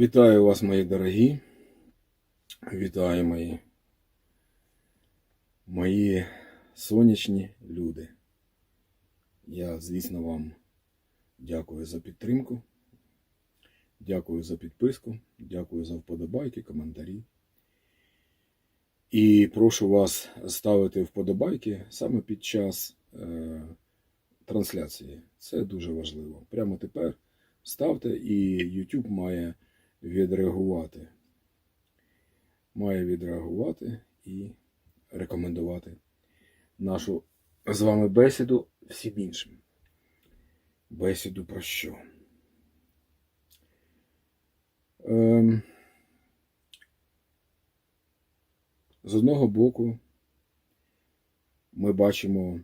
Вітаю вас, мої дорогі. Вітаю мої, мої сонячні люди. Я, звісно, вам дякую за підтримку, дякую за підписку, дякую за вподобайки, коментарі. І прошу вас ставити вподобайки саме під час е, трансляції. Це дуже важливо. Прямо тепер ставте, і YouTube має відреагувати. Має відреагувати і рекомендувати нашу з вами бесіду всім іншим. Бесіду про що? Ем, з одного боку, ми бачимо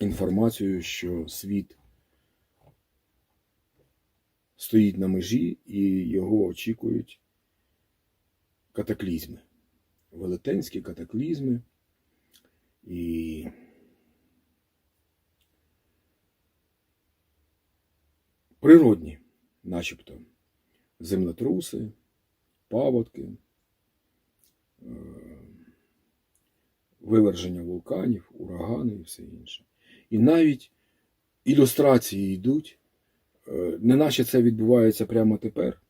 інформацію, що світ стоїть на межі і його очікують катаклізми. Велетенські катаклізми. І природні, начебто, землетруси, паводки, е, виверження вулканів, урагани і все інше. І навіть ілюстрації йдуть Е, неначе це відбувається прямо тепер.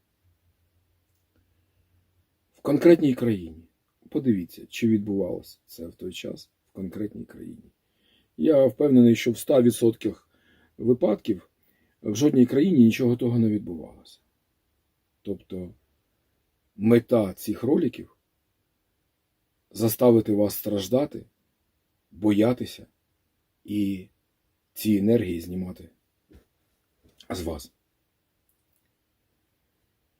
В конкретній країні. Подивіться, чи відбувалося це в той час в конкретній країні. Я впевнений, що в 100% випадків в жодній країні нічого того не відбувалося. Тобто мета цих роликів заставити вас страждати, боятися і ці енергії знімати з вас.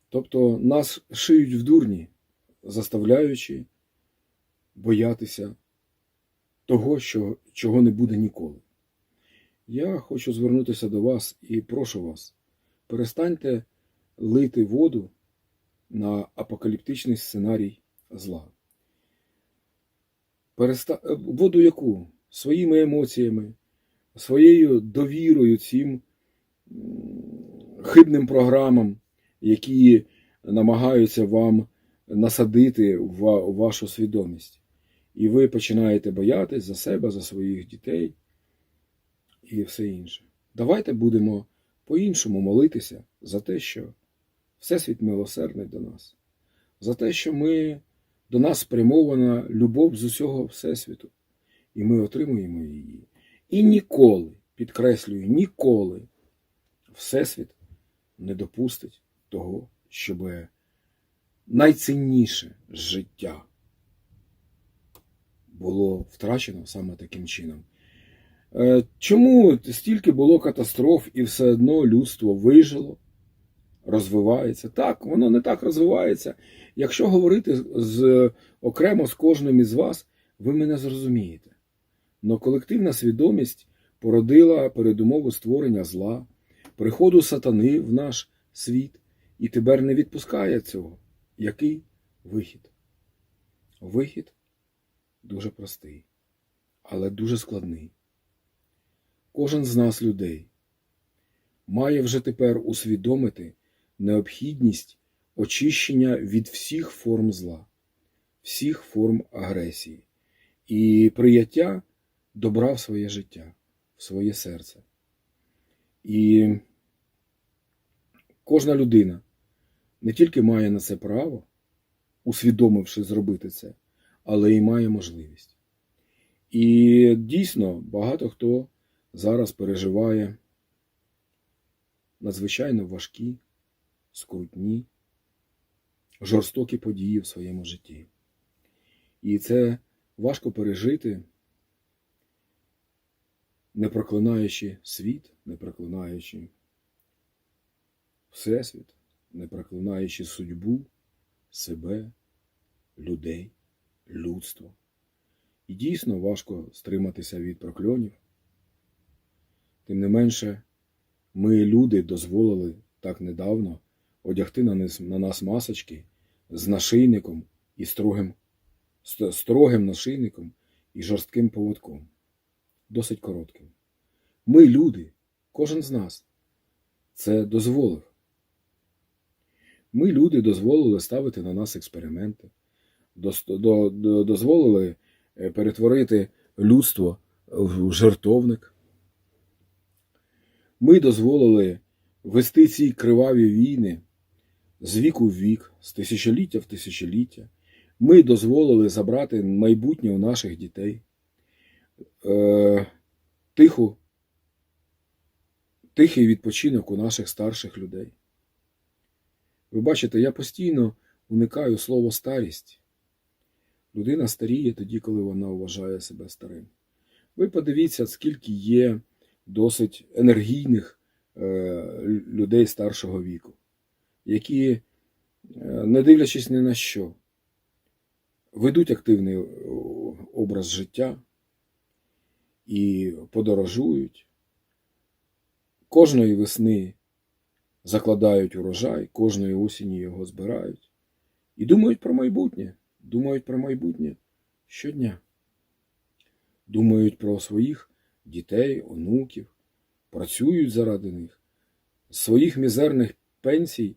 Тобто нас шиють в дурні, заставляючи боятися того, що, чого не буде ніколи. Я хочу звернутися до вас і прошу вас, перестаньте лити воду на апокаліптичний сценарій зла. Переста... Воду яку? Своїми емоціями, своєю довірою цим хибним програмам, які намагаються вам насадити вашу свідомість. І ви починаєте боятись за себе, за своїх дітей і все інше. Давайте будемо по-іншому молитися за те, що Всесвіт милосердний до нас, за те, що ми, до нас спрямована любов з усього Всесвіту, і ми отримуємо її. І ніколи, підкреслюю, ніколи Всесвіт не допустить того, щоб найцінніше життя було втрачено саме таким чином. Е, чому стільки було катастроф і все одно людство вижило, розвивається? Так, воно не так розвивається. Якщо говорити з, окремо з кожним із вас, ви мене зрозумієте. Но колективна свідомість породила передумову створення зла, приходу сатани в наш світ і тепер не відпускає цього. Який вихід? Вихід дуже простий, але дуже складний. Кожен з нас, людей, має вже тепер усвідомити необхідність очищення від всіх форм зла, всіх форм агресії і прияття добра в своє життя, в своє серце. І кожна людина не тільки має на це право, усвідомивши зробити це, але й має можливість. І дійсно багато хто зараз переживає надзвичайно важкі, скрутні, жорстокі події в своєму житті. І це важко пережити, не проклинаючи світ, не проклинаючи Всесвіт, не проклинаючи судьбу, себе, людей, людство. І дійсно важко стриматися від прокльонів. Тим не менше, ми, люди, дозволили так недавно одягти на нас, на нас масочки з нашийником і строгим, строгим нашийником і жорстким поводком, досить коротким. Ми, люди, кожен з нас, це дозволив. Ми, люди, дозволили ставити на нас експерименти, дозволили е, перетворити людство в жертовник. Ми дозволили вести ці криваві війни з віку в вік, з тисячоліття в тисячоліття. Ми дозволили забрати майбутнє у наших дітей, е, тиху, тихий відпочинок у наших старших людей. Ви бачите, я постійно уникаю слово старість. Людина старіє тоді, коли вона вважає себе старим. Ви подивіться, скільки є досить енергійних е, людей старшого віку, які, е, не дивлячись ні на що, ведуть активний е, образ життя і подорожують. Кожної весни закладають урожай, кожної осені його збирають і думають про майбутнє, думають про майбутнє щодня. Думають про своїх дітей, онуків, працюють заради них, своїх мізерних пенсій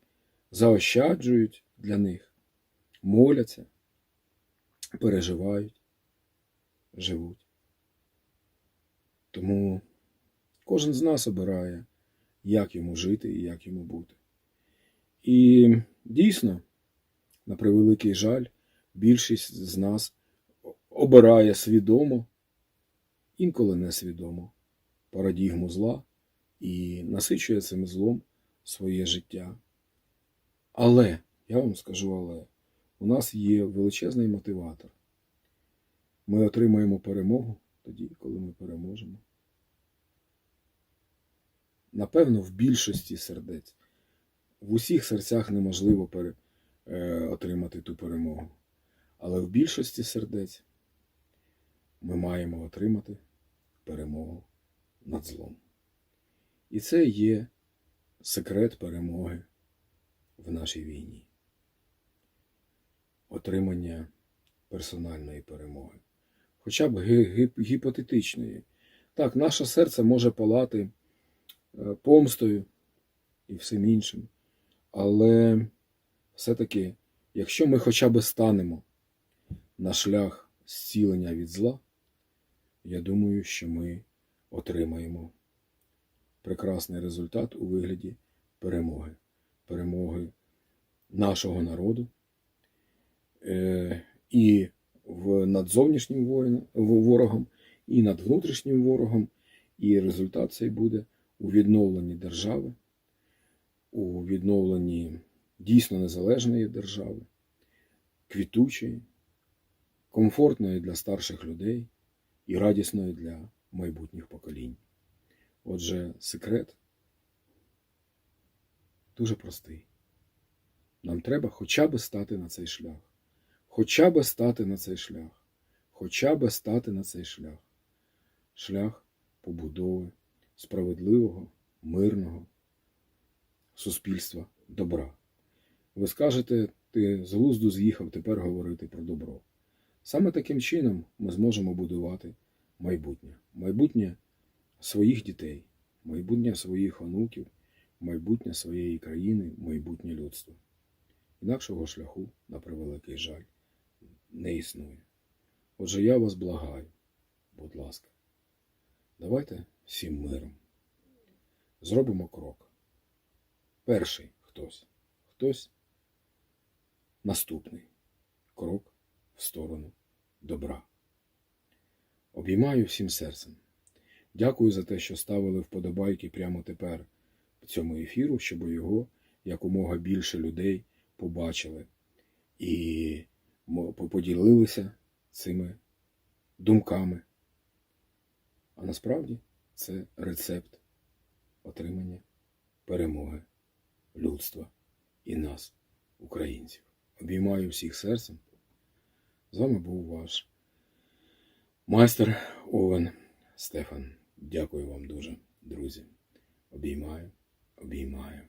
заощаджують для них, моляться, переживають, живуть. Тому кожен з нас обирає, як йому жити і як йому бути. І дійсно, на превеликий жаль, більшість з нас обирає свідомо, інколи несвідомо, парадігму зла і насичує цим злом своє життя. Але, я вам скажу, але у нас є величезний мотиватор. Ми отримаємо перемогу тоді, коли ми переможемо. Напевно, в більшості сердець. В усіх серцях неможливо пере, е, отримати ту перемогу. Але в більшості сердець ми маємо отримати перемогу над злом. І це є секрет перемоги в нашій війні. Отримання персональної перемоги. Хоча б гі- гі- гіпотетичної. Так, наше серце може палати е, помстою і всім іншим. Але все-таки, якщо ми хоча б станемо на шлях зцілення від зла, я думаю, що ми отримаємо прекрасний результат у вигляді перемоги. Перемоги нашого народу е, і над зовнішнім ворогом, і над внутрішнім ворогом. І результат цей буде у відновленні держави, у відновленні дійсно незалежної держави, квітучої, комфортної для старших людей і радісної для майбутніх поколінь. Отже, секрет дуже простий. Нам треба хоча б стати на цей шлях. Хоча б стати на цей шлях. Хоча б стати на цей шлях. Шлях побудови справедливого, мирного суспільства добра. Ви скажете, ти з глузду з'їхав тепер говорити про добро. Саме таким чином ми зможемо будувати майбутнє. Майбутнє своїх дітей, майбутнє своїх онуків, майбутнє своєї країни, майбутнє людства. Інакшого шляху, на превеликий жаль, не існує. Отже, я вас благаю, будь ласка, давайте всім миром. Зробимо крок. Перший хтось, хтось наступний крок в сторону добра. Обіймаю всім серцем. Дякую за те, що ставили вподобайки прямо тепер в цьому ефіру, щоб його якомога більше людей побачили і поділилися цими думками. А насправді це рецепт отримання перемоги людства і нас, українців. Обіймаю всіх серцем. З вами був ваш майстер Овен Стефан. Дякую вам дуже, друзі. Обіймаю, обіймаю,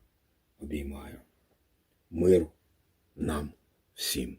обіймаю. Миру нам всім.